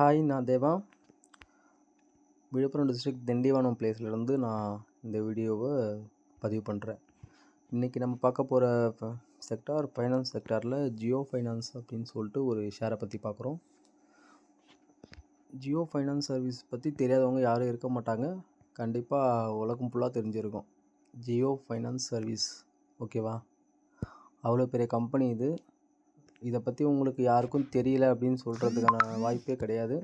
Hi நான் Deva. Villupuram district Tindivanam பிளேஸ்லேருந்து நான் இந்த வீடியோவை பதிவு பண்ணுறேன் இன்றைக்கி நம்ம பார்க்க போகிற செக்டார் ஃபைனான்ஸ் செக்டாரில் ஜியோ ஃபைனான்ஸ் அப்படின்னு சொல்லிட்டு ஒரு ஷேரை பற்றி பார்க்குறோம். ஜியோ ஃபைனான்ஸ் சர்வீஸ் பற்றி தெரியாதவங்க யாரும் இருக்க மாட்டாங்க. கண்டிப்பாக உலகம் ஃபுல்லாக தெரிஞ்சிருக்கும். ஜியோ ஃபைனான்ஸ் சர்வீஸ் ஓகேவா அவ்வளோ பெரிய கம்பெனி இது. இதை பற்றி உங்களுக்கு யாருக்கும் தெரியல அப்படின்னு சொல்கிறதுக்கான வாய்ப்பே கிடையாது.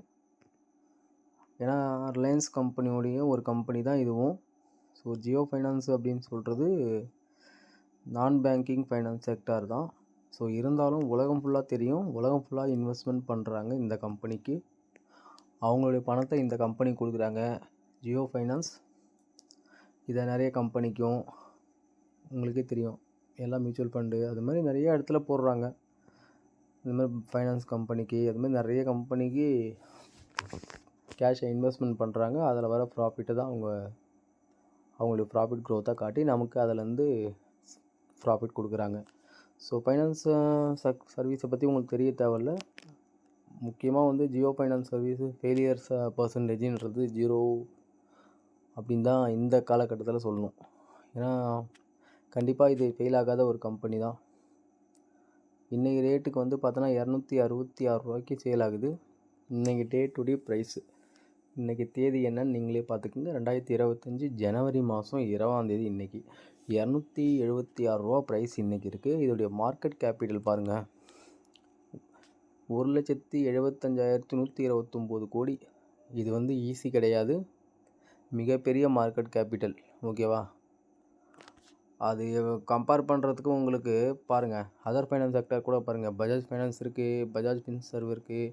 ஏன்னா ரிலையன்ஸ் கம்பெனியோடைய ஒரு கம்பெனி தான் இதுவும். ஸோ ஜியோ ஃபைனான்ஸ் அப்படின்னு சொல்கிறது நான் பேங்கிங் ஃபைனான்ஸ் செக்டார் தான். ஸோ இருந்தாலும் உலகம் ஃபுல்லாக தெரியும். உலகம் ஃபுல்லாக இன்வெஸ்ட்மெண்ட் பண்ணுறாங்க இந்த கம்பெனிக்கு அவங்களுடைய பணத்தை இந்த கம்பெனி கொடுக்குறாங்க. ஜியோ ஃபைனான்ஸ் இதை நிறைய கம்பெனிக்கும் உங்களுக்கே தெரியும். எல்லாம் மியூச்சுவல் ஃபண்டு அது மாதிரி நிறைய இடத்துல போடுறாங்க. இந்த மாதிரி ஃபைனான்ஸ் கம்பெனிக்கு அது மாதிரி நிறைய கம்பெனிக்கு கேஷை இன்வெஸ்ட்மெண்ட் பண்ணுறாங்க அதில் வர ப்ராஃபிட்டை தான் அவங்க அவங்களுடைய ப்ராஃபிட் க்ரோத்தாக காட்டி நமக்கு அதிலேருந்து ப்ராஃபிட் கொடுக்குறாங்க. ஸோ ஃபைனான்ஸ் சக் சர்வீஸை பற்றி உங்களுக்கு தெரிய தேவையில்ல. முக்கியமாக வந்து ஜியோ ஃபைனான்ஸ் சர்வீஸு ஃபெயிலியர்ஸ் பர்சன்டேஜின்றது ஜீரோ அப்படின்னு தான் இந்த காலகட்டத்தில் சொல்லணும். ஏன்னா கண்டிப்பாக இது ஃபெயில் ஆகாத ஒரு கம்பெனி தான். இன்றைக்கி ரேட்டுக்கு வந்து பார்த்தோன்னா இரநூத்தி அறுபத்தி ஆறு ரூபாய்க்கு சேல் ஆகுது. இன்றைக்கி டே டு டே ப்ரைஸு இன்றைக்கி தேதி என்னன்னு நீங்களே பார்த்துக்குங்க. ரெண்டாயிரத்தி இருபத்தஞ்சி ஜனவரி மாதம் இருபதாந்தேதி இன்றைக்கி இரநூத்தி எழுபத்தி ஆறு ரூபா ப்ரைஸ் இன்றைக்கி இருக்குது இதோடைய மார்க்கெட் கேபிட்டல் பாருங்கள் ஒரு லட்சத்தி எழுபத்தஞ்சாயிரத்தி நூற்றி இருபத்தொம்போது கோடி. இது வந்து ஈஸி கிடையாது. மிகப்பெரிய மார்க்கெட் கேபிட்டல் ஓகேவா அது கம்பேர் பண்ணுறதுக்கு உங்களுக்கு பாருங்கள் அதர் ஃபைனான்ஸ் செக்டர் கூட பாருங்கள் பஜாஜ் ஃபைனான்ஸ் இருக்குது பஜாஜ் ஃபின்சர்வ் இருக்குது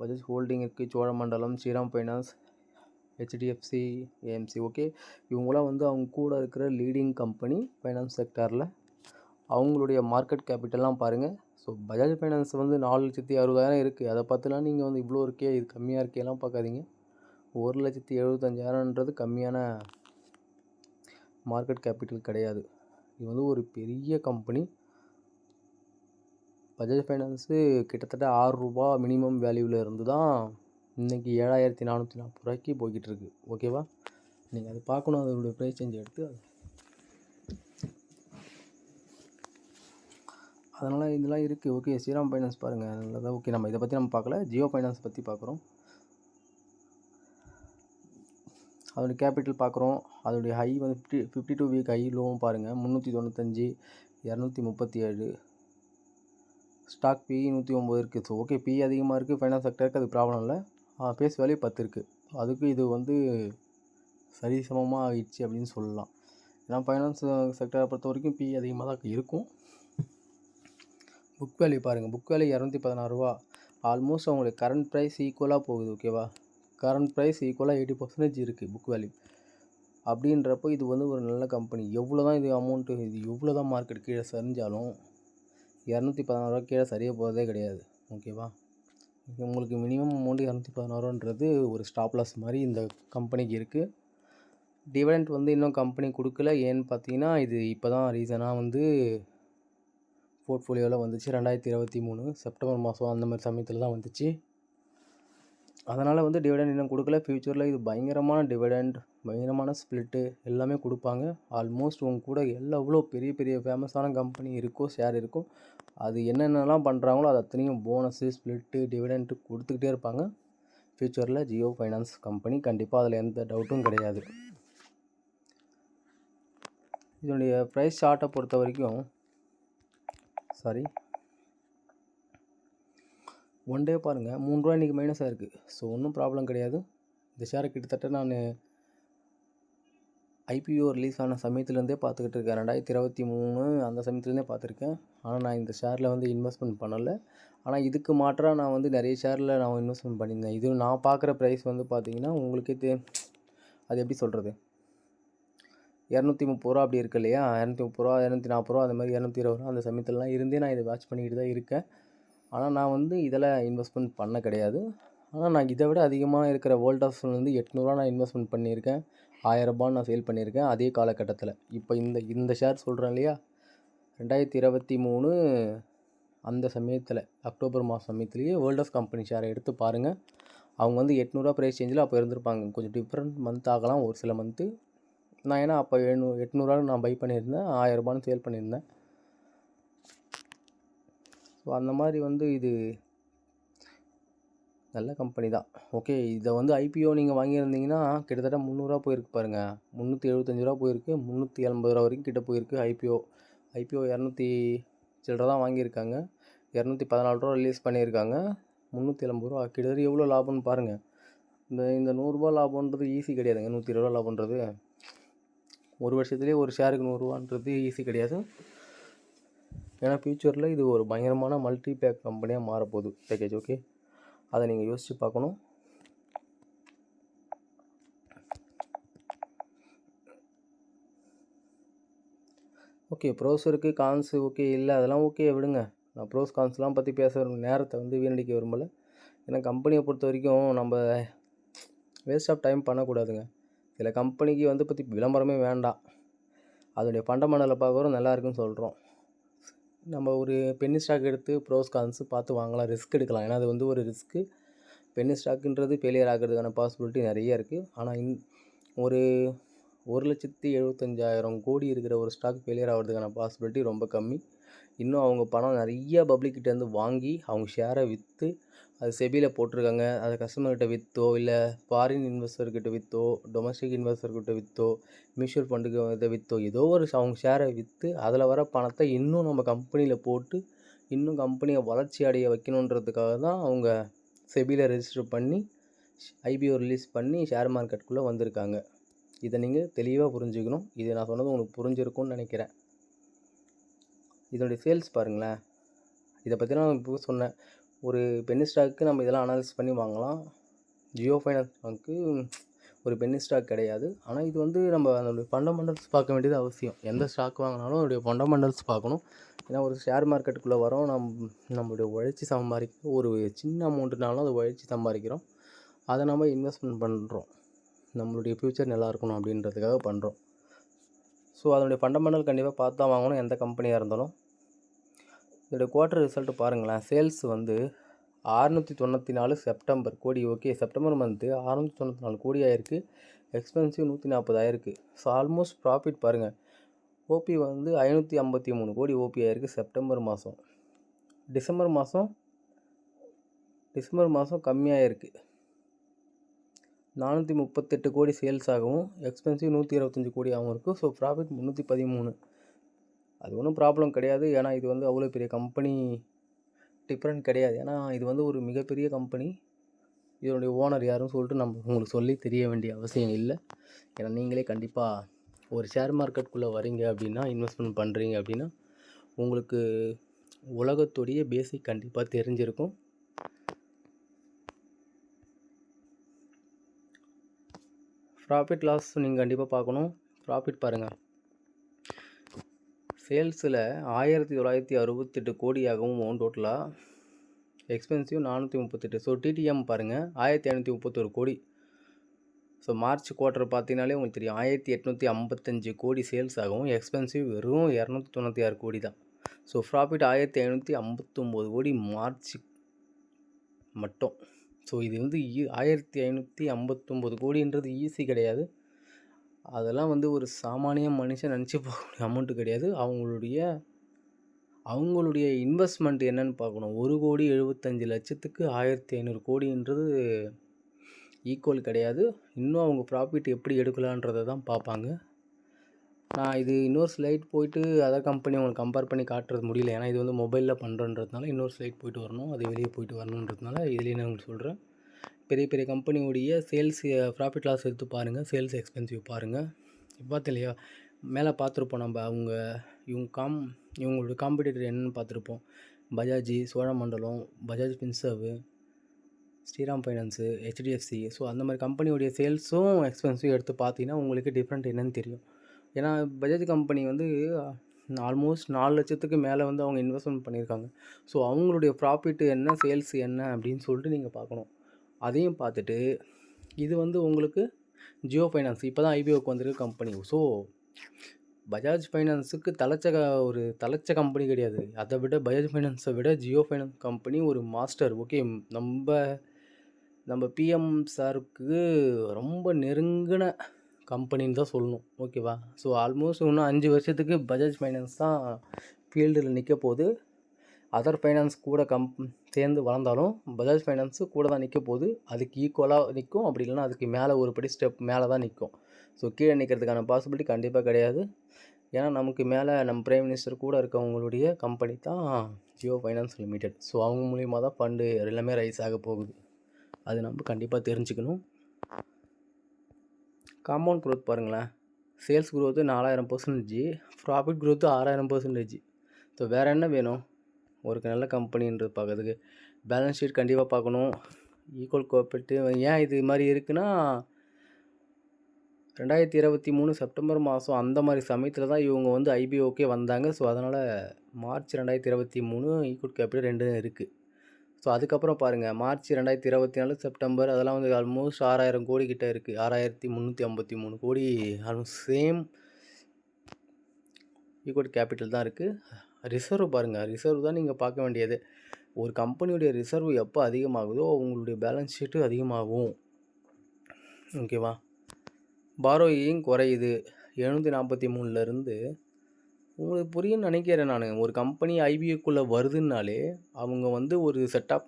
பஜாஜ் ஹோல்டிங் இருக்குது Cholamandalam Shriram finance HDFC AMC okay இவங்களாம் வந்து அவங்க கூட இருக்கிற லீடிங் கம்பெனி ஃபைனான்ஸ் செக்டாரில் அவங்களுடைய மார்க்கெட் கேபிட்டல்லாம் பாருங்கள் ஸோ பஜாஜ் ஃபைனான்ஸ் வந்து நாலு லட்சத்தி அறுபதாயிரம் இருக்குது அதை பார்த்துலாம் நீங்கள் வந்து இவ்வளோ இருக்கே இது கம்மியாக இருக்கேலாம் பார்க்காதீங்க. ஒரு லட்சத்தி எழுபத்தஞ்சாயிரன்றது கம்மியான மார்க்கெட் கேபிட்டல் கிடையாது. இது வந்து ஒரு பெரிய கம்பெனி. பஜாஜ் ஃபைனான்ஸு கிட்டத்தட்ட ஆறுரூபா மினிமம் வேல்யூவில் இருந்து தான் இன்றைக்கி ஏழாயிரத்தி நானூற்றி நாற்பது ரூபாய்க்கு போய்கிட்டு இருக்கு. ஓகேவா நீங்கள் அது பார்க்கணும். அதோடைய ப்ரைஸ் சேஞ்ச் எடுத்து அதனால் இதெல்லாம் இருக்குது ஓகே ஸ்ரீராம் ஃபைனான்ஸ் பாருங்கள் நல்லதாக ஓகே நம்ம இதை பற்றி நம்ம பார்க்கல. ஜியோ ஃபைனான்ஸ் பற்றி பார்க்குறோம். அதோடைய கேபிட்டல் பார்க்குறோம் அதோடைய ஹை வந்து fifty fifty two week high லோவும் பாருங்கள் முந்நூற்றி தொண்ணூத்தஞ்சு இரநூத்தி முப்பத்தி ஏழு ஸ்டாக் பி நூற்றி ஒம்பது இருக்குது ஸோ ஓகே பி அதிகமாக இருக்குது ஃபைனான்ஸ் செக்டருக்கு அது ப்ராப்ளம் இல்லை. ஃபேஸ் வேல்யூ பத்து இருக்குது அதுக்கு இது வந்து சரிசமமாக ஆகிடுச்சு அப்படின்னு சொல்லலாம். ஏன்னா ஃபைனான்ஸ் செக்டரை பொறுத்த வரைக்கும் பி அதிகமாக தான் இருக்கும். புக் வேல்யூ பாருங்கள் புக் வேல்யூ இரநூத்தி பதினாறுரூவா ஆல்மோஸ்ட் அவங்களுடைய கரண்ட் ப்ரைஸ் ஈக்குவலாக போகுது ஓகேவா கரண்ட் ப்ரைஸ் ஈக்குவலாக எயிட்டி பர்சன்டேஜ் இருக்குது புக் வேல்யூ அப்படின்றப்போ இது வந்து ஒரு நல்ல கம்பெனி எவ்வளோ தான் இது அமௌண்ட்டு இது எவ்வளோ தான் மார்க்கெட் கீழே சரிஞ்சாலும் இரநூத்தி பதினாறுரூவா கீழே சரியாக போகிறதே கிடையாது. ஓகேவா உங்களுக்கு மினிமம் அமௌண்ட் இரநூத்தி பதினாறுன்றது ஒரு ஸ்டாப் லாஸ் மாதிரி இந்த கம்பெனிக்கு இருக்குது டிவிடெண்ட் வந்து இன்னும் கம்பெனி கொடுக்கல. ஏன்னு பார்த்தீங்கன்னா இது இப்போ தான் ரீசனாக வந்து போர்ட்ஃபோலியோவில் வந்துச்சு. ரெண்டாயிரத்தி இருபத்தி மூணு செப்டம்பர் மாதம் அந்த மாதிரி சமயத்தில் தான் வந்துச்சு. அதனால் வந்து டிவிடெண்ட் இன்னும் கொடுக்கல. ஃப்யூச்சரில் இது பயங்கரமான டிவிடெண்ட் பயங்கரமான ஸ்ப்ளிட்டு எல்லாமே கொடுப்பாங்க. ஆல்மோஸ்ட் உங்க கூட எல்லா எவ்வளோ பெரிய பெரிய ஃபேமஸான கம்பெனி இருக்கோ ஷேர் இருக்கோ அது என்னென்னலாம் பண்ணுறாங்களோ அது அத்தனையும் போனஸு ஸ்ப்ளிட்டு டிவிடெண்ட்டு கொடுத்துக்கிட்டே இருப்பாங்க. ஃப்யூச்சரில் ஜியோ ஃபைனான்ஸ் கம்பெனி கண்டிப்பாக அதில் எந்த டவுட்டும் கிடையாது. இதனுடைய ப்ரைஸ் சார்ட்டை பொறுத்த வரைக்கும் சாரி ஒன் டே பாருங்கள் மூணு ரூபா இன்றைக்கி மைனஸாக இருக்குது ஸோ ஒன்றும் ப்ராப்ளம் கிடையாது. இந்த ஷேரை கிட்டத்தட்ட நான் ஐபிஓ ரிலீஸ் ஆன சமயத்துலேருந்தே பார்த்துக்கிட்டு இருக்கேன். ரெண்டாயிரத்தி இருபத்தி மூணு அந்த சமயத்துலேருந்தே பார்த்துருக்கேன். ஆனால் நான் இந்த ஷேரில் வந்து இன்வெஸ்ட்மெண்ட் பண்ணலை. ஆனால் இதுக்கு மாற்றாக நான் வந்து நிறைய ஷேரில் நான் இன்வெஸ்ட்மெண்ட் பண்ணியிருந்தேன். இது நான் பார்க்குற ப்ரைஸ் வந்து பார்த்தீங்கன்னா உங்களுக்கே தே அது எப்படி சொல்கிறது இரநூத்தி முப்பது ரூபா அப்படி இருக்கு இல்லையா? இரநூத்தி முப்பது ரூபா இரநூத்தி நாற்பது ரூபா அந்த மாதிரி இரநூத்தி இருபது ரூபா அந்த சமயத்துலலாம் இருந்தே நான் இதை வாட்ச் பண்ணிக்கிட்டு தான் இருக்கேன். ஆனால் நான் வந்து இதில் இன்வெஸ்ட்மெண்ட் பண்ண கிடையாது. ஆனால் நான் இதை விட அதிகமாக இருக்கிற வேர்ல்ட் வந்து எட்நூறுவா நான் இன்வெஸ்ட்மெண்ட் பண்ணியிருக்கேன். ஆயிரரூபா நான் சேல் பண்ணியிருக்கேன் அதே காலகட்டத்தில். இப்போ இந்த இந்த ஷேர் சொல்கிறேன் இல்லையா? ரெண்டாயிரத்தி இருபத்தி மூணு அந்த சமயத்தில் அக்டோபர் மாதம் சமயத்துலேயே வேர்ல்ட் ஆஃப் கம்பெனி ஷேரை எடுத்து பாருங்கள் அவங்க வந்து எட்நூறுரூவா ப்ரைஸ் சேஞ்சில் அப்போ இருந்திருப்பாங்க. கொஞ்சம் டிஃப்ரெண்ட் மந்த் ஆகலாம் ஒரு சில மந்த்து நான் ஏன்னா அப்போ எழுநூ எட்நூறுவா நான் பை பண்ணியிருந்தேன் ஆயிரரூபான்னு சேல் பண்ணியிருந்தேன். ஸோ அந்த மாதிரி வந்து இது நல்ல கம்பெனி தான். ஓகே இதை வந்து ஐபிஓ நீங்கள் வாங்கியிருந்தீங்கன்னா கிட்டத்தட்ட முந்நூறுரூவா போயிருக்கு பாருங்கள் முந்நூற்றி எழுபத்தஞ்சு ரூபா போயிருக்கு. முந்நூற்றி எண்பது ரூபா வரைக்கும் கிட்ட போயிருக்கு ஐபிஓ ஐபிஓ இரநூத்தி சில்லற தான் வாங்கியிருக்காங்க. இரநூத்தி பதினாலு ரூபா ரிலீஸ் பண்ணியிருக்காங்க. முந்நூற்றி எண்பது ரூபா. கிட்டத்தட்ட எவ்வளோ லாபம்னு பாருங்கள் இந்த இந்த நூறுரூபா லாபம்ன்றது ஈஸி கிடையாதுங்க நூற்றி இருபது ரூபா லாபம்ன்றது ஒரு வருஷத்துலேயே ஒரு ஷேருக்கு நூறுரூவான்றது ஈஸி கிடையாது. ஏன்னா ஃப்யூச்சரில் இது ஒரு பயங்கரமான மல்டி பேக் கம்பெனியாக மாறப்போகுது. பேக்கேஜ் ஓகே அதை நீங்கள் யோசித்து பார்க்கணும். ஓகே ப்ரோஸ் இருக்குது கான்ஸு ஓகே இல்லை அதெல்லாம் ஓகே விடுங்க. நான் ப்ரோஸ் கான்ஸ்லாம் பற்றி பேச நேரத்தை வந்து வீணடிக்க விரும்பலை. ஏன்னா கம்பெனியை பொறுத்த வரைக்கும் நம்ம வேஸ்ட் ஆஃப் டைம் பண்ணக்கூடாதுங்க. சில கம்பெனிக்கு வந்து பற்றி விளம்பரமே வேண்டாம். அதோடைய ஃபண்டமெண்டலை பார்க்குறோம் நல்லா இருக்குன்னு சொல்கிறோம் நம்ம ஒரு பென்னி ஸ்டாக் எடுத்து ப்ரோஸ் கான்ஸு பார்த்து வாங்கலாம். ரிஸ்க் எடுக்கலாம். ஏன்னா அது வந்து ஒரு ரிஸ்க்கு பென்னி ஸ்டாக்குன்றது ஃபெயிலியர் ஆகிறதுக்கான பாசிபிலிட்டி நிறைய இருக்குது ஆனால் இன் ஒரு ஒரு லட்சத்தி எழுபத்தஞ்சாயிரம் கோடி இருக்கிற ஒரு ஸ்டாக் ஃபெயிலியர் ஆகிறதுக்கான பாசிபிலிட்டி ரொம்ப கம்மி. இன்னும் அவங்க பணம் நிறைய பப்ளிக்கிட்டேருந்து வாங்கி அவங்க ஷேரை விற்று அது செபியில் போட்டிருக்காங்க. அதை கஸ்டமர்கிட்ட விற்றோ இல்லை ஃபாரின் இன்வெஸ்டர்கிட்ட விற்றோ டொமஸ்டிக் இன்வெஸ்டர்கிட்ட விற்றோ மியூச்சுவல் ஃபண்டுக்கு இதை விற்றோ ஏதோ ஒரு அவங்க ஷேரை விற்று அதில் வர பணத்தை இன்னும் நம்ம கம்பெனியில் போட்டு இன்னும் கம்பெனியை வளர்ச்சி அடைய வைக்கணுன்றதுக்காக தான் அவங்க செபியில் ரெஜிஸ்டர் பண்ணி ஐபிஓ ரிலீஸ் பண்ணி ஷேர் மார்க்கெட்டுக்குள்ளே வந்திருக்காங்க. இதை நீங்கள் தெளிவாக புரிஞ்சுக்கணும். இது நான் சொன்னது உங்களுக்கு புரிஞ்சிருக்கும்னு நினைக்கிறேன். இதனுடைய சேல்ஸ் பாருங்களேன். இதை பற்றிலாம் நான் இப்போ சொன்னேன். ஒரு பென்னி ஸ்டாக்கு நம்ம இதெல்லாம் அனாலிசிஸ் பண்ணி வாங்கலாம். ஜியோ ஃபைனான்ஸ் பேங்க்கு ஒரு பென்னி ஸ்டாக் கிடையாது. ஆனால் இது வந்து நம்ம அதனுடைய ஃபண்டமெண்டல்ஸ் பார்க்க வேண்டியது அவசியம். எந்த ஸ்டாக் வாங்கினாலும் அதோடைய ஃபண்டமெண்டல்ஸ் பார்க்கணும். ஏன்னா ஒரு ஷேர் மார்க்கெட்டுக்குள்ளே வரோம் நம் நம்மளுடைய உழைச்சி சம்பாதிக்க ஒரு சின்ன அமௌண்ட்டுனாலும் அதை உழைச்சி சம்பாதிக்கிறோம். அதை நம்ம இன்வெஸ்ட்மெண்ட் பண்ணுறோம் நம்மளுடைய ஃப்யூச்சர் நல்லா இருக்கணும் அப்படின்றதுக்காக பண்ணுறோம் ஸோ அதனுடைய ஃபண்டமெண்டல் கண்டிப்பாக பார்த்து தான் வாங்கணும் எந்த கம்பெனியாக இருந்தாலும். இதோடைய குவார்ட்டர் ரிசல்ட் பாருங்களேன். சேல்ஸ் வந்து அறுநூற்றி தொண்ணூற்றி நாலு செப்டம்பர் கோடி ஓகே செப்டம்பர் மந்த்து அறுநூற்றி தொண்ணூற்றி நாலு கோடி ஆயிருக்கு. எக்ஸ்பென்சிவ் நூற்றி நாற்பது ஆயிருக்கு ஸோ ஆல்மோஸ்ட் ப்ராஃபிட் பாருங்கள் ஓபி வந்து ஐநூற்றி ஐம்பத்தி மூணு கோடி ஓபி ஆயிருக்கு செப்டம்பர் மாதம் டிசம்பர் மாதம் டிசம்பர் மாதம் கம்மியாக இருக்குது நானூற்றி முப்பத்தெட்டு கோடி சேல்ஸ் ஆகவும் எக்ஸ்பென்சிவ் நூற்றி இருபத்தஞ்சி கோடி ஆகும் இருக்கும் ஸோ ப்ராஃபிட் முந்நூற்றி பதிமூணு. அது ஒன்றும் ப்ராப்ளம் கிடையாது. ஏன்னா இது வந்து அவ்வளோ பெரிய கம்பெனி டிஃப்ரெண்ட் கிடையாது. ஏன்னா இது வந்து ஒரு மிகப்பெரிய கம்பெனி இதனுடைய ஓனர் யாருன்னு சொல்லிட்டு நம்ம உங்களுக்கு சொல்லி தெரிய வேண்டிய அவசியம் இல்லை. ஏன்னா நீங்களே கண்டிப்பாக ஒரு ஷேர் மார்க்கெட்டுக்குள்ளே வரீங்க அப்படின்னா இன்வெஸ்ட்மெண்ட் பண்ணுறீங்க அப்படின்னா உங்களுக்கு உலகத்துடைய பேசிக் கண்டிப்பாக தெரிஞ்சிருக்கும். ப்ராஃபிட் லாஸ் நீங்கள் கண்டிப்பாக பார்க்கணும். ப்ராஃபிட் பாருங்கள் சேல்ஸில் ஆயிரத்தி தொள்ளாயிரத்தி அறுபத்தெட்டு கோடியாகவும் டோட்டலாக எக்ஸ்பென்சிவ் நானூற்றி முப்பத்தெட்டு. ஸோ டிடிஎம் பாருங்கள் ஆயிரத்தி ஐநூற்றி முப்பத்தொரு கோடி. ஸோ மார்ச் குவார்ட்டர் பார்த்தீங்கனாலே உங்களுக்கு தெரியும். ஆயிரத்தி எட்நூற்றி ஐம்பத்தஞ்சு கோடி சேல்ஸ் ஆகும். எக்ஸ்பென்சிவ் வெறும் இரநூத்தி தொண்ணூற்றி ஆறு கோடி தான். ஸோ ப்ராஃபிட் ஆயிரத்தி ஐநூற்றி ஐம்பத்தொம்போது கோடி மார்ச் மட்டும். ஸோ இது வந்து ஆயிரத்தி ஐநூற்றி ஐம்பத்தொம்போது கோடின்றது ஈஸி கிடையாது. அதெல்லாம் வந்து ஒரு சாமானிய மனுஷன் நினச்சி போகக்கூடிய அமௌண்ட்டு கிடையாது. அவங்களுடைய அவங்களுடைய இன்வெஸ்ட்மெண்ட் என்னன்னு பார்க்கணும். ஒரு கோடி எழுபத்தஞ்சு லட்சத்துக்கு ஆயிரத்தி ஐநூறு கோடின்றது ஈக்குவல் கிடையாது. இன்னும் அவங்க ப்ராஃபிட் எப்படி எடுக்கலான்றதை தான் பார்ப்பாங்க. நான் இது இன்னொரு ஸ்லைட் போயிட்டு அதர் கம்பெனி உங்களுக்கு கம்பேர் பண்ணி காட்டுறது முடியல. ஏன்னா இது வந்து மொபைலில் பண்ணுறன்றதுனால இன்னொரு ஸ்லைட் போயிட்டு வரணும். அது வெளியே போயிட்டு வரணுன்றதுனால இதுலேயே நான் உங்களுக்கு சொல்கிறேன் பெரிய பெரிய கம்பெனியோடைய சேல்ஸ் ப்ராஃபிட் லாஸ் எடுத்து பாருங்கள் சேல்ஸ் எக்ஸ்பென்சிவ் பாருங்கள் பார்த்து இல்லையா? மேலே பார்த்துருப்போம் நம்ம அவங்க இவங்க காம் இவங்களோட காம்படிட்டர் என்னென்னு பார்த்துருப்போம். Bajaj Cholamandalam Bajaj Finserv Shriram finance HDFC so அந்த மாதிரி கம்பெனியோடைய சேல்ஸும் எக்ஸ்பென்சிவ் எடுத்து பார்த்தீங்கன்னா உங்களுக்கு டிஃப்ரெண்ட் என்னென்னு தெரியும். ஏன்னா பஜாஜ் கம்பெனி வந்து ஆல்மோஸ்ட் நாலு லட்சத்துக்கு மேலே வந்து அவங்க இன்வெஸ்ட்மெண்ட் பண்ணியிருக்காங்க. ஸோ அவங்களுடைய ப்ராஃபிட் என்ன சேல்ஸ் என்ன அப்படின்னு சொல்லிட்டு நீங்கள் பார்க்கணும். அதையும் பார்த்துட்டு இது வந்து உங்களுக்கு ஜியோ ஃபைனான்ஸ் இப்போ தான் ஐபிஓக்கு வந்திருக்கு கம்பெனி ஸோ பஜாஜ் ஃபைனான்ஸுக்கு தலைச்ச க ஒரு தலைச்ச கம்பெனி கிடையாது. அதை விட பஜாஜ் ஃபைனான்ஸை விட ஜியோ ஃபைனான்ஸ் கம்பெனி ஒரு மாஸ்டர் ஓகே நம்ம நம்ம பிஎம் சாருக்கு ரொம்ப நெருங்கின கம்பெனின்னு தான் சொல்லணும். ஓகேவா ஸோ ஆல்மோஸ்ட் இன்னும் அஞ்சு வருஷத்துக்கு பஜாஜ் ஃபைனான்ஸ் தான் ஃபீல்டில் நிற்க போகுது. அதர் ஃபைனான்ஸ் கூட கம் சேர்ந்து வளர்ந்தாலும் பஜாஜ் ஃபைனான்ஸு கூட தான் நிற்க போகுது. அதுக்கு ஈக்குவலாக நிற்கும் அப்படி இல்லைன்னா அதுக்கு மேலே ஒரு படி ஸ்டெப் மேலே தான் நிற்கும் ஸோ கீழே நிற்கிறதுக்கான பாசிபிலிட்டி கண்டிப்பாக கிடையாது. ஏன்னா நமக்கு மேலே நம்ம பிரைம் மினிஸ்டர் கூட இருக்கவங்களுடைய கம்பெனி தான் ஜியோ ஃபைனான்ஸ் லிமிடெட் ஸோ அவங்க மூலியமாக தான் ஃபண்டு எல்லாமே ரைஸ் ஆக போகுது. அது நம்ம கண்டிப்பாக தெரிஞ்சுக்கணும். காம்பவுண்ட் க்ரோத் பாருங்களேன். சேல்ஸ் க்ரோத்து நாலாயிரம் பர்சன்டேஜ் ப்ராஃபிட் க்ரோத்து ஆறாயிரம் பர்சன்டேஜ் ஸோ வேறு என்ன வேணும்? ஒரு நல்ல கம்பெனின்றது பார்க்கறதுக்கு. பேலன்ஸ் ஷீட் கண்டிப்பாக பார்க்கணும். ஈக்குவல் கோஆப்ரேட்டிவ் ஏன் இது மாதிரி இருக்குன்னா ரெண்டாயிரத்தி இருபத்தி மூணு செப்டம்பர் மாதம் அந்த மாதிரி சமயத்தில் தான் இவங்க வந்து ஐபிஓக்கே வந்தாங்க. ஸோ அதனால் மார்ச் ரெண்டாயிரத்தி இருபத்தி மூணு ஈக்குவல் கேபிட்டல் ரெண்டு இருக்குது ஸோ அதுக்கப்புறம் பாருங்கள் மார்ச் ரெண்டாயிரத்தி இருபத்தி நாலு செப்டம்பர் அதெல்லாம் வந்து ஆல்மோஸ்ட் ஆறாயிரம் கோடி கிட்டே இருக்குது ஆறாயிரத்தி முந்நூற்றி ஐம்பத்தி மூணு கோடி ஆல்மோஸ்ட் சேம் ஈக்குவல் கேபிட்டல் தான் இருக்குது ரிசர்வ் பாருங்கள் ரிசர்வ் தான் நீங்கள் பார்க்க வேண்டியது. ஒரு கம்பெனியுடைய ரிசர்வ் எப்போ அதிகமாகுதோ அவங்களுடைய பேலன்ஸ் ஷீட்டு அதிகமாகும். ஓகேவா பாரோயிங் குறையுது. எழுநூற்றி நாற்பத்தி மூணுலேருந்து உங்களுக்கு புரியும்னு நினைக்கிறேன் நான். ஒரு கம்பெனி ஐபிஏக்குள்ளே வருதுன்னாலே அவங்க வந்து ஒரு செட்டப்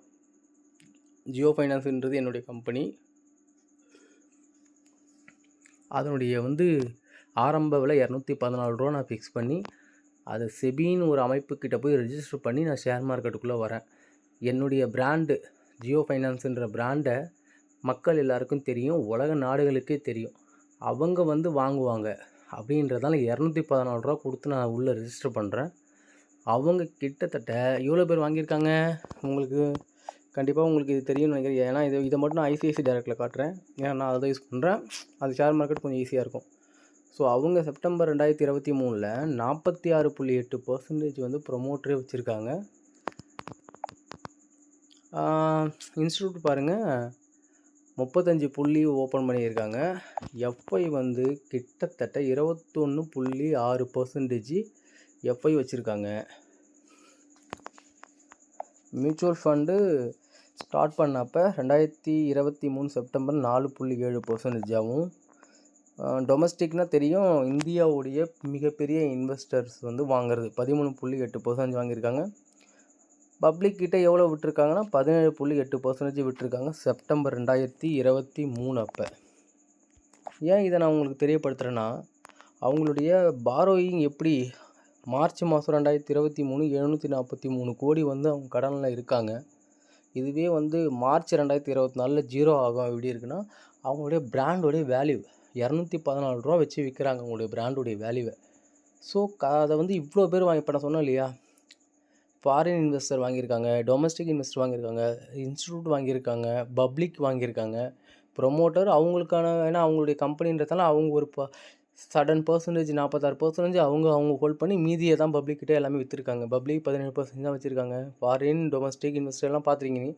ஜியோ ஃபைனான்ஸுன்றது என்னுடைய கம்பெனி அதனுடைய வந்து ஆரம்ப விலை இரநூத்தி பதினாலு ரூபா நான் ஃபிக்ஸ் பண்ணி அதை செபின்னு ஒரு அமைப்புக்கிட்ட போய் ரெஜிஸ்டர் பண்ணி நான் ஷேர் மார்க்கெட்டுக்குள்ளே வரேன். என்னுடைய பிராண்டு ஜியோ ஃபைனான்ஸுன்ற பிராண்டை மக்கள் எல்லாருக்கும் தெரியும் உலக நாடுகளுக்கே தெரியும். அவங்க வந்து வாங்குவாங்க. அப்படின்றதால இரநூத்தி பதினாலு ரூபா கொடுத்து நான் உள்ளே ரெஜிஸ்டர் பண்ணுறேன் அவங்க கிட்டத்தட்ட எவ்வளோ பேர் வாங்கியிருக்காங்க? உங்களுக்கு கண்டிப்பாக உங்களுக்கு இது தெரியும்னு நினைக்கிறேன். ஏன்னா இது இதை மட்டும் நான் ஐசிஐசி டேரக்டில் காட்டுறேன். ஏன்னா நான் அதை யூஸ் பண்ணுறேன் அது ஷேர் மார்க்கெட் கொஞ்சம் ஈஸியாக இருக்கும். ஸோ அவங்க செப்டம்பர் ரெண்டாயிரத்தி இருபத்தி மூணில் நாற்பத்தி ஆறு புள்ளி எட்டு பர்சன்டேஜ் வந்து ப்ரொமோட்டரே வச்சுருக்காங்க. இன்ஸ்டியூட் பாருங்கள் முப்பத்தஞ்சு புள்ளி ஓப்பன் பண்ணியிருக்காங்க. எஃப்ஐ வந்து கிட்டத்தட்ட இருபத்தொன்று புள்ளி ஆறு பர்சன்டேஜ் எஃப்ஐ வச்சுருக்காங்க. மியூச்சுவல் ஃபண்டு ஸ்டார்ட் பண்ணப்போ ரெண்டாயிரத்தி இருபத்தி மூணு செப்டம்பர் நாலு புள்ளி ஏழு பர்சன்டேஜாகவும் டொமஸ்டிக்னால் தெரியும். இந்தியாவுடைய மிகப்பெரிய இன்வெஸ்டர்ஸ் வந்து வாங்குறது. பதிமூணு புள்ளி எட்டு பர்சன்டேஜ் வாங்கியிருக்காங்க. பப்ளிக் கிட்ட எவ்வளோ விட்டுருக்காங்கன்னா? பதினேழு புள்ளி எட்டு பர்சன்டேஜ் விட்டுருக்காங்க. செப்டம்பர் ரெண்டாயிரத்தி இருபத்தி மூணு அப்போ. ஏன் இதை நான் உங்களுக்கு தெரியப்படுத்துகிறேன்னா அவங்களுடைய பாரோயிங் எப்படி? மார்ச் மாதம் ரெண்டாயிரத்தி இருபத்தி மூணு எழுநூற்றி நாற்பத்தி மூணு கோடி வந்து அவங்க கடனில் இருக்காங்க. இதுவே வந்து மார்ச் ரெண்டாயிரத்தி இருபத்தி நாலில் ஜீரோ ஆகும். எப்படி இருக்குன்னா அவங்களுடைய பிராண்டோடைய வேல்யூ இரநூத்தி பதினாலு ரூபா வச்சு விற்கிறாங்க அவங்களுடைய பிராண்டுடைய வேல்யூவை ஸோ க அதை வந்து இவ்வளோ பேர் வாங்கி இப்போ நான் சொன்னேன் இல்லையா? ஃபாரின் இன்வெஸ்டர் வாங்கியிருக்காங்க டொமஸ்டிக் இன்வெஸ்டர் வாங்கியிருக்காங்க இன்ஸ்டியூட் வாங்கியிருக்காங்க பப்ளிக் வாங்கியிருக்காங்க. ப்ரொமோட்டர் அவங்களுக்கான ஏன்னா அவங்களுடைய கம்பெனின்றதால அவங்க ஒரு ப சடன் பர்சன்டேஜ் நாற்பத்தாறு பர்சன்டேஜ் அவங்க அவங்க ஹோல்ட் பண்ணி மீதியை தான் பப்ளிக்கிட்டே எல்லாமே விற்றுருக்காங்க பப்ளிக் பதினேழு பர்சன்டேஜ் தான் வச்சுருக்காங்க ஃபாரின் டொமஸ்டிக் இன்வெஸ்டர்லாம் எல்லாம் நீ.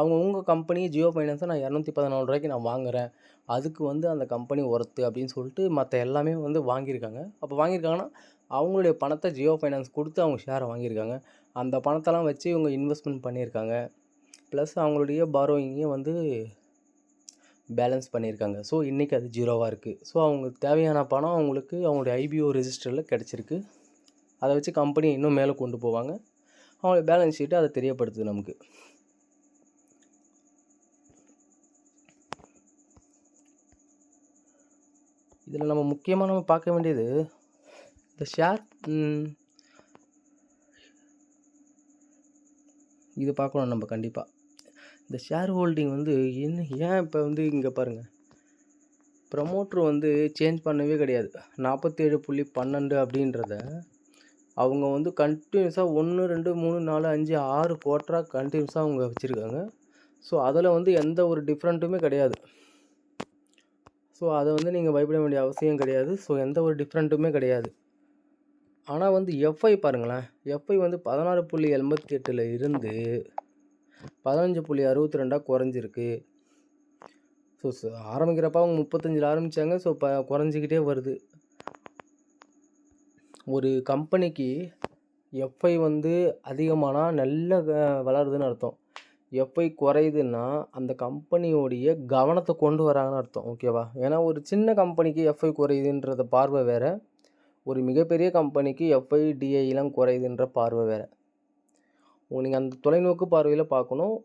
அவங்க உங்கள் கம்பெனி ஜியோ ஃபைனான்ஸை நான் இரநூத்தி பதினாலு ரூபாய்க்கு நான் வாங்குறேன். அதுக்கு வந்து அந்த கம்பெனி ஒர்த்து அப்படின்னு சொல்லிட்டு மற்ற எல்லாமே வந்து வாங்கியிருக்காங்க. அப்போ வாங்கியிருக்காங்கன்னா அவங்களுடைய பணத்தை ஜியோ ஃபைனான்ஸ் கொடுத்து அவங்க ஷேரை வாங்கியிருக்காங்க. அந்த பணத்தெல்லாம் வச்சு இவங்க இன்வெஸ்ட்மெண்ட் பண்ணியிருக்காங்க. ப்ளஸ் அவங்களுடைய பாரோயிங்கையும் வந்து பேலன்ஸ் பண்ணியிருக்காங்க. ஸோ இன்றைக்கி அது ஜீரோவாக இருக்குது ஸோ அவங்களுக்கு தேவையான பணம் அவங்களுக்கு அவங்களுடைய ஐபிஓ ரெஜிஸ்டரில் கிடச்சிருக்கு. அதை வச்சு கம்பெனி இன்னும் மேலே கொண்டு போவாங்க. அவங்களுடைய பேலன்ஸ் ஷீட்டு அதை தெரியப்படுத்துது நமக்கு. இதில் நம்ம முக்கியமாக நம்ம பார்க்க வேண்டியது இந்த ஷேர் இது பார்க்கணும் நம்ம கண்டிப்பாக இந்த ஷேர் ஹோல்டிங் வந்து என்ன ஏன் இப்போ வந்து இங்கே பாருங்கள் ப்ரமோட்ரு வந்து சேஞ்ச் பண்ணவே கிடையாது. நாற்பத்தேழு புள்ளி பன்னெண்டு அப்படின்றத அவங்க வந்து கண்டினியூஸாக ஒன்று ரெண்டு மூணு நாலு அஞ்சு ஆறு குவார்ட்டராக கண்டினியூஸாக அவங்க வச்சுருக்காங்க. ஸோ அதில் வந்து எந்த ஒரு டிஃப்ரெண்ட்டுமே கிடையாது. ஸோ அதை வந்து நீங்கள் பயப்பட வேண்டிய அவசியம் கிடையாது. ஸோ எந்த ஒரு டிஃப்ரெண்ட்டுமே கிடையாது. ஆனால் வந்து எஃப்ஐ பாருங்களேன். எஃப்ஐ வந்து பதினாறு புள்ளி எண்பத்தி எட்டில் இருந்து பதினஞ்சு புள்ளி அறுபத்தி ரெண்டாக குறைஞ்சிருக்கு ஸோ ஆரம்பிக்கிறப்ப அவங்க முப்பத்தஞ்சில் ஆரம்பித்தாங்க ஸோ ப குறைஞ்சிக்கிட்டே வருது. ஒரு கம்பெனிக்கு எஃப்ஐ வந்து அதிகமானால் நல்ல வளருதுன்னு அர்த்தம். எஃப்ஐ குறையுதுன்னா அந்த கம்பெனியோடைய கவனத்தை கொண்டு வராங்கன்னு அர்த்தம். ஓகேவா ஏன்னா ஒரு சின்ன கம்பெனிக்கு எஃப்ஐ குறையுதுன்றத பார்வை வேறு. ஒரு மிகப்பெரிய கம்பெனிக்கு எஃப்ஐ டிஐலாம் குறையுதுன்ற பார்வை வேறு. நீங்கள் அந்த தொலைநோக்கு பார்வையில் பார்க்கணும்.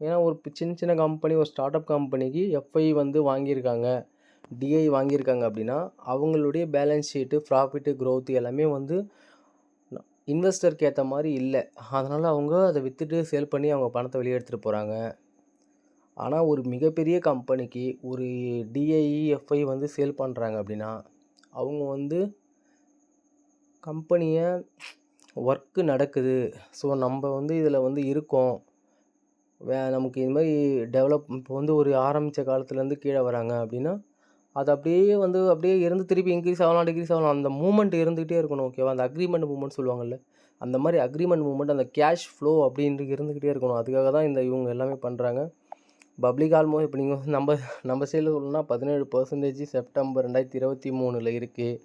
ஏன்னா ஒரு சின்ன சின்ன கம்பெனி ஒரு ஸ்டார்ட் அப் கம்பெனிக்கு எஃப்ஐ வந்து வாங்கியிருக்காங்க. டிஐ வாங்கியிருக்காங்க அப்படின்னா அவங்களுடைய பேலன்ஸ் ஷீட்டு ப்ராஃபிட்டு க்ரோத் எல்லாமே வந்து இன்வெஸ்டருக்கு ஏற்ற மாதிரி இல்லை. அதனால் அவங்க அதை விற்றுட்டு சேல் பண்ணி அவங்க பணத்தை வெளியே எடுத்துகிட்டு போகிறாங்க ஆனால் ஒரு மிகப்பெரிய கம்பெனிக்கு ஒரு டிஐஇஎஃப்ஐ வந்து சேல் பண்ணுறாங்க அப்படின்னா அவங்க வந்து கம்பெனியை ஒர்க்கு நடக்குது. ஸோ நம்ம வந்து இதில் வந்து இருக்கோம். வே நமக்கு இது மாதிரி டெவலப் இப்போ வந்து ஒரு ஆரம்பித்த காலத்துலேருந்து கீழே வராங்க அப்படின்னா அது அப்படியே வந்து அப்படியே இருந்து திருப்பி இன்க்ரீஸ் ஆகலாம் டிக்ரீஸ் ஆகலாம். அந்த மூமெண்ட் இருந்துகிட்டே இருக்கணும் ஓகேவா அந்த அக்ரிமெண்ட் மூமெண்ட் சொல்லுவாங்கல்ல அந்த மாதிரி அக்ரிமெண்ட் மூமெண்ட் அந்த கேஷ் ஃப்ளோ அப்படின்ட்டு இருந்துக்கிட்டே இருக்கணும். அதுக்காக தான் இந்த இவங்க எல்லாமே பண்ணுறாங்க பப்ளிக் ஆல்மோஸ்ட் இப்போ நீங்கள் நம்ம நம்ம சைடில் சொல்லணும்னா பதினேழு பர்சன்டேஜ் செப்டம்பர் ரெண்டாயிரத்தி இருபத்தி மூணில் இருக்குது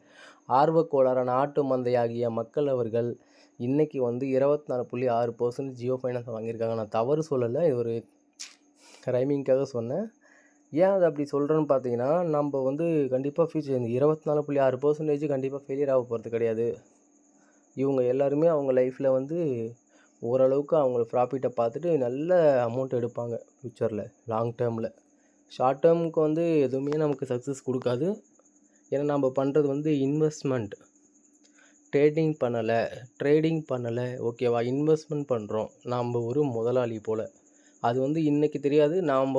ஆர்வக்கோளாறான ஆட்டு மந்தையாகிய மக்கள் அவர்கள் இன்றைக்கி வந்து இருபத்தி நாலு புள்ளி ஆறு பர்சன்ட் ஜியோ ஃபைனான்ஸ் வாங்கியிருக்காங்க. நான் தவறு சொல்லலை. இது ஒரு ரைமிங்காக சொன்னேன். ஏன் அது அப்படி சொல்கிறேன்னு பார்த்தீங்கன்னா நம்ம வந்து கண்டிப்பாக ஃபியூச்சர் இந்த இருபத்தி நாலு புள்ளி ஆறு பர்சன்டேஜ் கண்டிப்பாக ஃபெயிலியர் ஆக போகிறது கிடையாது. இவங்க எல்லாருமே அவங்க லைஃப்பில் வந்து ஓரளவுக்கு அவங்க ப்ராஃபிட்டை பார்த்துட்டு நல்ல அமௌண்ட் எடுப்பாங்க ஃப்யூச்சரில் லாங் டேர்மில் ஷார்ட் டேர்முக்கு வந்து எதுவுமே நமக்கு சக்ஸஸ் கொடுக்காது. ஏன்னா நம்ம பண்ணுறது வந்து இன்வெஸ்ட்மெண்ட் ட்ரேடிங் பண்ணலை ட்ரேடிங் பண்ணலை. ஓகேவா இன்வெஸ்ட்மெண்ட் பண்ணுறோம் நாம் ஒரு முதலாளி போல். அது வந்து இன்றைக்கி தெரியாது. நாம்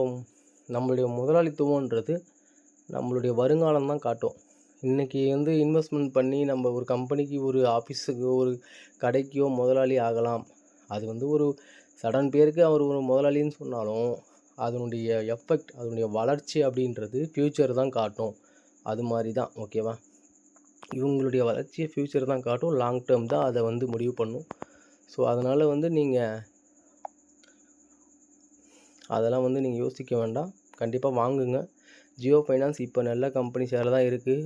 நம்மளுடைய முதலாளித்துவன்றது நம்மளுடைய வருங்காலம் தான் காட்டும். இன்றைக்கி வந்து இன்வெஸ்ட்மெண்ட் பண்ணி நம்ம ஒரு கம்பெனிக்கு ஒரு ஆஃபீஸுக்கு ஒரு கடைக்கோ முதலாளி ஆகலாம். அது வந்து ஒரு சடன் பேருக்கு அவர் ஒரு முதலாளின்னு சொன்னாலும் அதனுடைய எஃபெக்ட் அதனுடைய வளர்ச்சி அப்படின்றது ஃப்யூச்சர் தான் காட்டும். அது மாதிரி தான் ஓகேவா இவங்களுடைய வளர்ச்சியை ஃப்யூச்சர் தான் காட்டும் லாங் டேர்ம் தான் அதை வந்து முடிவு பண்ணும். ஸோ அதனால் வந்து நீங்கள் அதெல்லாம் வந்து நீங்கள் யோசிக்க வேண்டாம். கண்டிப்பாக வாங்குங்க. ஜியோ ஃபைனான்ஸ் இப்போ நல்ல கம்பெனி ஷேரில் தான் இருக்குது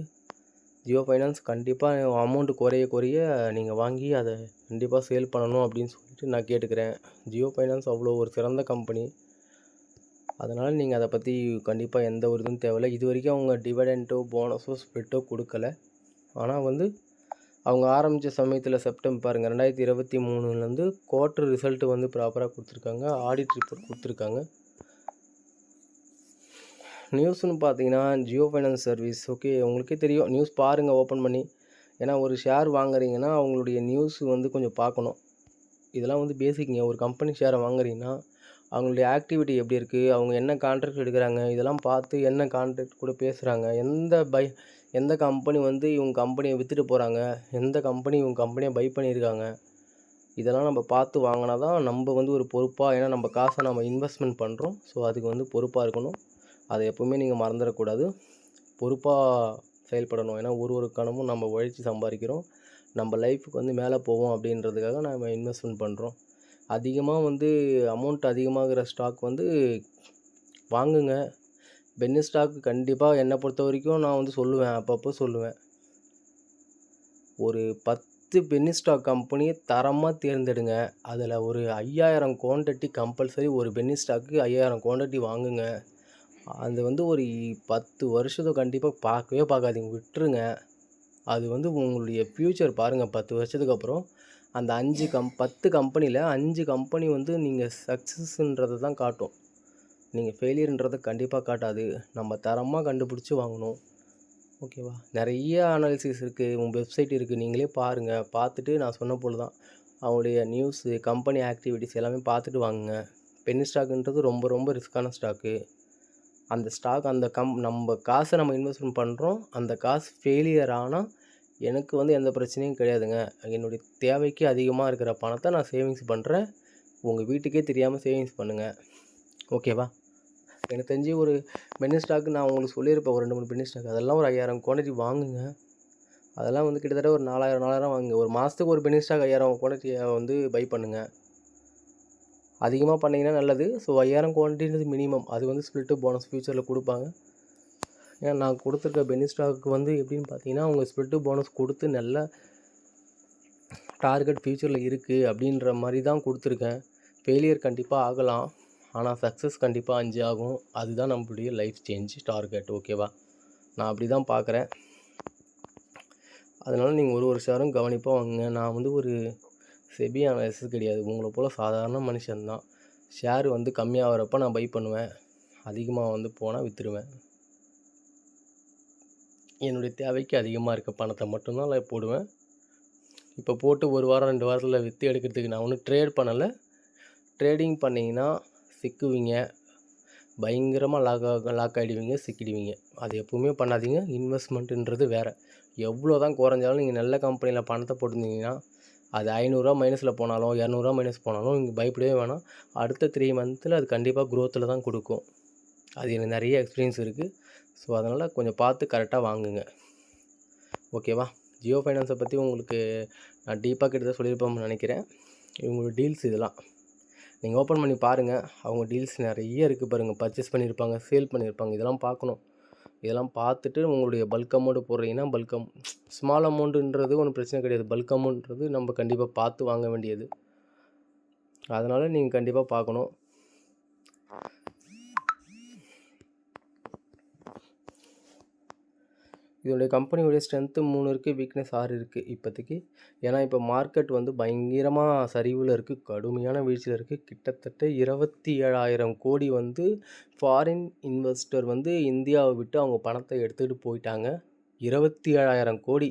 ஜியோ ஃபைனான்ஸ் கண்டிப்பாக அமௌண்ட்டு குறைய குறைய நீங்கள் வாங்கி அதை கண்டிப்பாக சேல் பண்ணணும் அப்படின்னு சொல்லிட்டு நான் கேட்டுக்கிறேன். ஜியோ ஃபைனான்ஸ் அவ்வளோ ஒரு சிறந்த கம்பெனி அதனால் நீங்கள் அதை பற்றி கண்டிப்பாக எந்த ஒரு இதுவும் தேவையில்லை. இது வரைக்கும் அவங்க டிவிடெண்ட்டோ போனஸோ ஸ்ப்ளிட்டோ கொடுக்கல. ஆனால் வந்து அவங்க ஆரம்பித்த சமயத்தில் செப்டம்பர் பாருங்கள் ரெண்டாயிரத்தி இருபத்தி மூணுலேருந்து குவார்ட்டர் ரிசல்ட்டு வந்து ப்ராப்பராக கொடுத்துருக்காங்க. ஆடிட் ரிப்போர்ட் கொடுத்துருக்காங்க. நியூஸ்னு பார்த்தீங்கன்னா ஜியோ ஃபைனான்ஸ் சர்வீஸ் ஓகே உங்களுக்கே தெரியும். நியூஸ் பாருங்கள் ஓப்பன் பண்ணி. ஏன்னா ஒரு ஷேர் வாங்குறீங்கன்னா அவங்களுடைய நியூஸ் வந்து கொஞ்சம் பார்க்கணும். இதெல்லாம் வந்து பேசிக்குங்க ஒரு கம்பெனி ஷேரை வாங்குறீங்கன்னா அவங்களுடைய ஆக்டிவிட்டி எப்படி இருக்குது அவங்க என்ன கான்ட்ராக்ட் எடுக்கிறாங்க? இதெல்லாம் பார்த்து என்ன கான்ட்ராக்ட் கூட பேசுகிறாங்க எந்த பை எந்த கம்பெனி வந்து இவங்க கம்பெனியை விற்றுட்டு போகிறாங்க எந்த கம்பெனி இவங்க கம்பெனியை பை பண்ணியிருக்காங்க? இதெல்லாம் நம்ம பார்த்து வாங்கினா தான் நம்ம வந்து ஒரு பொறுப்பாக ஏன்னா நம்ம காசை நம்ம இன்வெஸ்ட்மெண்ட் பண்ணுறோம் ஸோ அதுக்கு வந்து பொறுப்பாக இருக்கணும். அதை எப்போவுமே நீங்கள் மறந்துடக்கூடாது. பொறுப்பாக செயல்படணும். ஏன்னா ஒரு ஒரு கணமும் நம்ம உழைச்சி சம்பாதிக்கிறோம். நம்ம லைஃபுக்கு வந்து மேலே போவோம் அப்படின்றதுக்காக நம்ம இன்வெஸ்ட்மெண்ட் பண்ணுறோம் அதிகமாக வந்து அமௌண்ட் அதிகமாகிற ஸ்டாக் வந்து வாங்குங்க. பென்னி ஸ்டாக் கண்டிப்பாக என்னை பொறுத்த வரைக்கும் நான் வந்து சொல்லுவேன். அப்பப்போ சொல்லுவேன். ஒரு பத்து பென்னி ஸ்டாக் கம்பெனியை தரமாக தேர்ந்தெடுங்க. அதில் ஒரு ஐயாயிரம் குவான்டிட்டி கம்பல்சரி ஒரு பென்னி ஸ்டாக்கு ஐயாயிரம் குவான்டிட்டி வாங்குங்க. அது வந்து ஒரு பத்து வருஷத்தை கண்டிப்பாக பார்க்கவே பார்க்காதீங்க. விட்டுருங்க. அது வந்து உங்களுடைய ஃப்யூச்சர் பாருங்கள் பத்து வருஷத்துக்கு அப்புறம் அந்த அஞ்சு கம் பத்து கம்பெனியில் அஞ்சு கம்பெனி வந்து நீங்கள் சக்ஸஸ்ன்றதை தான் காட்டும். நீங்கள் ஃபெயிலியர்ன்றதை கண்டிப்பாக காட்டாது. நம்ம தரமாக கண்டுபிடிச்சி வாங்கணும். ஓகேவா நிறைய அனாலிசிஸ் இருக்குது உங்கள் வெப்சைட் இருக்குது நீங்களே பாருங்கள் பார்த்துட்டு நான் சொன்ன போல் தான். அவங்களுடைய நியூஸு கம்பெனி ஆக்டிவிட்டிஸ் எல்லாமே பார்த்துட்டு வாங்குங்க. பென் ஸ்டாக்குன்றது ரொம்ப ரொம்ப ரிஸ்க்கான ஸ்டாக்கு அந்த ஸ்டாக் அந்த கம் நம்ம காசை நம்ம இன்வெஸ்ட்மெண்ட் பண்ணுறோம் அந்த காசு ஃபெயிலியர் ஆனால் எனக்கு வந்து எந்த பிரச்சனையும் கிடையாதுங்க. என்னுடைய தேவைக்கு அதிகமாக இருக்கிற பணத்தை நான் சேவிங்ஸ் பண்ணுறேன் உங்கள் வீட்டுக்கே தெரியாமல் சேவிங்ஸ் பண்ணுங்கள் ஓகேவா எனக்கு தெரிஞ்சு ஒரு பென்னி ஸ்டாக் நான் உங்களுக்கு சொல்லியிருப்பேன். ஒரு ரெண்டு மூணு பென்னி ஸ்டாக் அதெல்லாம் ஒரு ஐயாயிரம் குவான்டிட்டி வாங்குங்க. அதெல்லாம் வந்து கிட்டத்தட்ட ஒரு நாலாயிரம் நாலாயிரம் வாங்குங்க. ஒரு மாதத்துக்கு ஒரு பென்னி ஸ்டாக் ஐயாயிரம் குவான்டிட்டியை வந்து பை பண்ணுங்கள் அதிகமாக பண்ணிங்கன்னா நல்லது. ஸோ ஐயாயிரம் குவான்டிட்டின்றது மினிமம் அது வந்து ஸ்பிளிட்டு போனஸ் ஃப்யூச்சரில் கொடுப்பாங்க. ஏன்னா நான் கொடுத்துருக்க பெனிஸ்டாக்கு வந்து எப்படின்னு பார்த்தீங்கன்னா அவங்க ஸ்பிளிட்டு போனஸ் கொடுத்து நல்ல டார்கெட் ஃப்யூச்சரில் இருக்குது அப்படின்ற மாதிரி தான் கொடுத்துருக்கேன். ஃபெயிலியர் கண்டிப்பாக ஆகலாம். ஆனால் சக்ஸஸ் கண்டிப்பாக அஞ்சு ஆகும். அதுதான் நம்மளுடைய லைஃப் சேஞ்ச் டார்கெட் ஓகேவா நான் அப்படி தான் பார்க்குறேன். அதனால் நீங்கள் ஒரு ஒரு ஷேரும் கவனிப்பாக வாங்குங்க. நான் வந்து ஒரு செபி அனாலிசிஸ் கிடையாது. உங்களை போல் சாதாரண மனுஷன்தான். ஷேர் வந்து கம்மியாகிறப்ப நான் பை பண்ணுவேன். அதிகமாக வந்து போனால் விற்றுருவேன் என்னுடைய தேவைக்கு அதிகமாக இருக்க பணத்தை மட்டும்தான் நான் போடுவேன். இப்போ போட்டு ஒரு வாரம் ரெண்டு வாரத்தில் விற்று எடுக்கிறதுக்கு நான் ஒன்றும் ட்ரேட் பண்ணலை. ட்ரேடிங் பண்ணிங்கன்னா சிக்குவீங்க. பயங்கரமாக லாக் ஆக லாக் ஆகிடுவீங்க சிக்கிடுவீங்க. அது எப்பவுமே பண்ணாதீங்க. இன்வெஸ்ட்மெண்ட்டுன்றது வேறு. எவ்வளோ தான் குறைஞ்சாலும் நீங்கள் நல்ல கம்பெனியில் பணத்தை போட்டிருந்தீங்கன்னா அது ஐநூறுரூவா மைனஸில் போனாலும் இரநூறுவா மைனஸ் போனாலும் நீங்கள் பயப்படவே வேணாம். அடுத்த த்ரீ மந்த்தில் அது கண்டிப்பாக க்ரோத்தில் தான் கொடுக்கும். அது எனக்கு நிறைய எக்ஸ்பீரியன்ஸ் இருக்குது ஸோ அதனால் கொஞ்சம் பார்த்து கரெக்டாக வாங்குங்க. ஓகேவா ஜியோ ஃபைனான்ஸை பற்றி உங்களுக்கு நான் டீப்பாக கிட்ட சொல்லியிருப்போம்னு நினைக்கிறேன். இவங்களோட டீல்ஸ் இதெல்லாம். நீங்கள் ஓப்பன் பண்ணி பாருங்கள் அவங்க டீல்ஸ் நிறைய இருக்குது பாருங்கள் பர்ச்சேஸ் பண்ணியிருப்பாங்க சேல் பண்ணியிருப்பாங்க. இதெல்லாம் பார்க்கணும். இதெல்லாம் பார்த்துட்டு உங்களுடைய பல்க் அமௌண்ட்டு போடுறீங்கன்னா பல்க் அம் ஸ்மால் அமௌண்ட்டுன்றது ஒன்றும் பிரச்சனை கிடையாது. பல்க் அமௌண்ட்ன்றது நம்ம கண்டிப்பாக பார்த்து வாங்க வேண்டியது. அதனால் நீங்கள் கண்டிப்பாக பார்க்கணும். இதோடைய கம்பெனியோடைய ஸ்ட்ரென்த்து மூணு இருக்குது வீக்னஸ் ஆறு இருக்குது இப்போதைக்கு. ஏன்னா இப்போ மார்க்கெட் வந்து பயங்கரமாக சரிவில் இருக்குது கடுமையான வீழ்ச்சியில் இருக்குது கிட்டத்தட்ட இருபத்தி ஏழாயிரம் கோடி வந்து ஃபாரின் இன்வெஸ்டர் வந்து இந்தியாவை விட்டு அவங்க பணத்தை எடுத்துகிட்டு போயிட்டாங்க. இருபத்தி ஏழாயிரம் கோடி.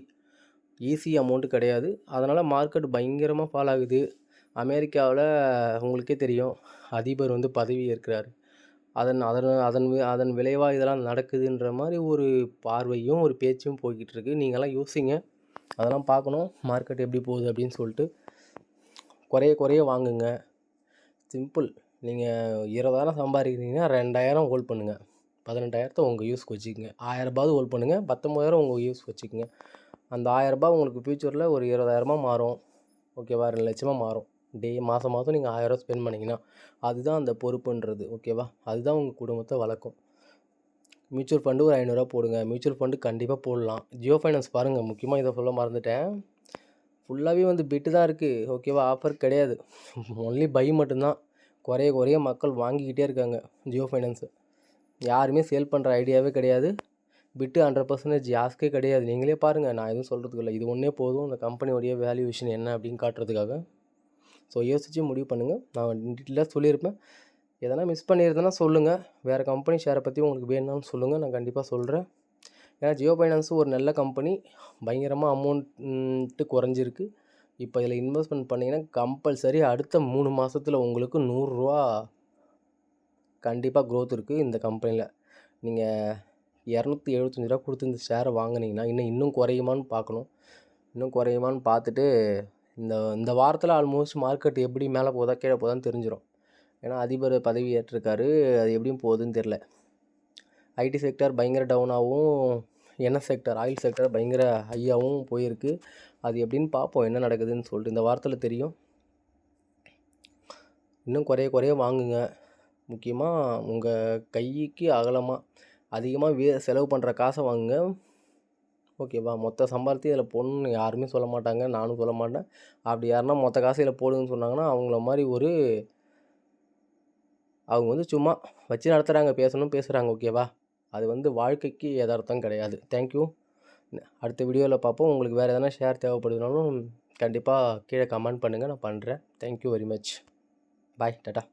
ஈஸி அமௌண்ட்டு கிடையாது. அதனால் மார்க்கெட் பயங்கரமாக ஃபால் ஆகுது. அமெரிக்காவில் உங்களுக்கே தெரியும் அதிபர் வந்து பதவி ஏற்கிறாரு. அதன் அதன் அதன் வி- அதன் விளைவாக இதெல்லாம் நடக்குதுன்ற மாதிரி ஒரு பார்வையும் ஒரு பேச்சும் போய்கிட்டு இருக்குது நீங்களாம் யோசிங்க. அதெல்லாம் பார்க்கணும். மார்க்கெட் எப்படி போகுது அப்படின்னு சொல்லிட்டு குறைய குறைய வாங்குங்க. சிம்பிள். நீங்கள் இருபதாயிரம் சம்பாதிக்கிறீங்கன்னா ரெண்டாயிரம் ஹோல்ட் பண்ணுங்கள் பதினெட்டாயிரத்தை உங்கள் யூஸ்க்கு வச்சுக்கோங்க. ஆயிரரூபாவது ஹோல்ட் பண்ணுங்கள் பத்தொம்பதாயிரம் உங்கள் யூஸ்க்கு வச்சுக்கோங்க. அந்த ஆயிரரூபா உங்களுக்கு ஃப்யூச்சரில் ஒரு இருபதாயிரமா மாறும். ஓகேவா? ரெண்டு லட்சமாக மாறும். டே மாதம் மாதம் நீங்கள் ஆயிரம் ஸ்பெண்ட் பண்ணிங்கன்னா அதுதான் அந்த பொறுப்புன்றது ஓகேவா அதுதான் உங்கள் குடும்பத்தை வளர்க்கும். மியூச்சுவல் ஃபண்டு ஒரு ஐநூறுரூவா போடுங்க. மியூச்சுவல் ஃபண்டு கண்டிப்பாக போடலாம். ஜியோ ஃபைனான்ஸ் பாருங்கள் முக்கியமாக இதை சொல்ல மறந்துட்டேன். ஃபுல்லாகவே வந்து பிட்டு தான் இருக்குது ஓகேவா ஆஃபர் கிடையாது. ஒன்லி பை மட்டும்தான். குறைய குறைய மக்கள் வாங்கிக்கிட்டே இருக்காங்க ஜியோ ஃபைனான்ஸு யாருமே சேல் பண்ணுற ஐடியாவே கிடையாது. பிட்டு ஹண்ட்ரட் பர்சன்டேஜ் ஜாஸ்க்கே கிடையாது. நீங்களே பாருங்கள் நான் எதுவும் சொல்கிறதுக்கு இல்லை. இது ஒன்றே போதும். இந்த கம்பெனியோடைய வேல்யூவேஷன் என்ன அப்படின்னு காட்டுறதுக்காக. ஸோ யோசித்து முடிவு பண்ணுங்கள் நான் டீட்டெயிலாக சொல்லியிருப்பேன். எதனா மிஸ் பண்ணியிருந்தேன்னா சொல்லுங்கள் வேறு கம்பெனி ஷேரை பற்றி உங்களுக்கு வேணும்னு சொல்லுங்கள் நான் கண்டிப்பாக சொல்கிறேன் ஏன்னா ஜியோ ஃபைனான்ஸு ஒரு நல்ல கம்பெனி பயங்கரமாக அமௌண்ட்டு குறைஞ்சிருக்கு. இப்போ இதில் இன்வெஸ்ட்மெண்ட் பண்ணிங்கன்னா கம்பல்சரி அடுத்த மூணு மாதத்தில் உங்களுக்கு நூறுரூவா கண்டிப்பாக க்ரோத் இருக்குது இந்த கம்பெனியில் நீங்கள் இரநூத்தி எழுபத்தஞ்சி ரூபா கொடுத்து இந்த ஷேரை வாங்குனீங்கன்னா இன்னும் இன்னும் குறையுமான்னு பார்க்கணும். இன்னும் குறையுமான்னு பார்த்துட்டு இந்த இந்த வாரத்தில் ஆல்மோஸ்ட் மார்க்கெட் எப்படி மேலே போதா கீழே போதான்னு தெரிஞ்சிடும் ஏன்னா அதிபர் பதவி ஏற்றிருக்காரு அது எப்படியும் போகுதுன்னு தெரில ஐடி செக்டர் பயங்கர டவுனாகவும் எண்ணெய் செக்டர் ஆயில் செக்டர் பயங்கர ஹையாகவும் போயிருக்கு. அது எப்படின்னு பார்ப்போம் என்ன நடக்குதுன்னு சொல்லிட்டு. இந்த வாரத்தில் தெரியும். இன்னும் குறைய குறைய வாங்குங்க. முக்கியமாக உங்கள் கைக்கு அகலமாக அதிகமாக வே செலவு பண்ணுற காசை வாங்குங்க. ஓகேவா மொத்த சம்பாரத்தையும் இதில் போடணும்னு யாருமே சொல்ல மாட்டாங்க. நானும் சொல்ல மாட்டேன். அப்படி யாருன்னா மொத்த காசு இதில் போடுங்கன்னு சொன்னாங்கன்னா அவங்கள மாதிரி ஒரு அவங்க வந்து சும்மா வச்சு நடத்துகிறாங்க பேசணும் பேசுகிறாங்க ஓகேவா அது வந்து வாழ்க்கைக்கு எதார்த்தம் கிடையாது. தேங்க்யூ அடுத்த வீடியோவில் பார்ப்போம். உங்களுக்கு வேறு எதனா ஷேர் தேவைப்படுதுனாலும் கண்டிப்பாக கீழே கமெண்ட் பண்ணுங்கள் நான் பண்ணுறேன் thank you very much bye tata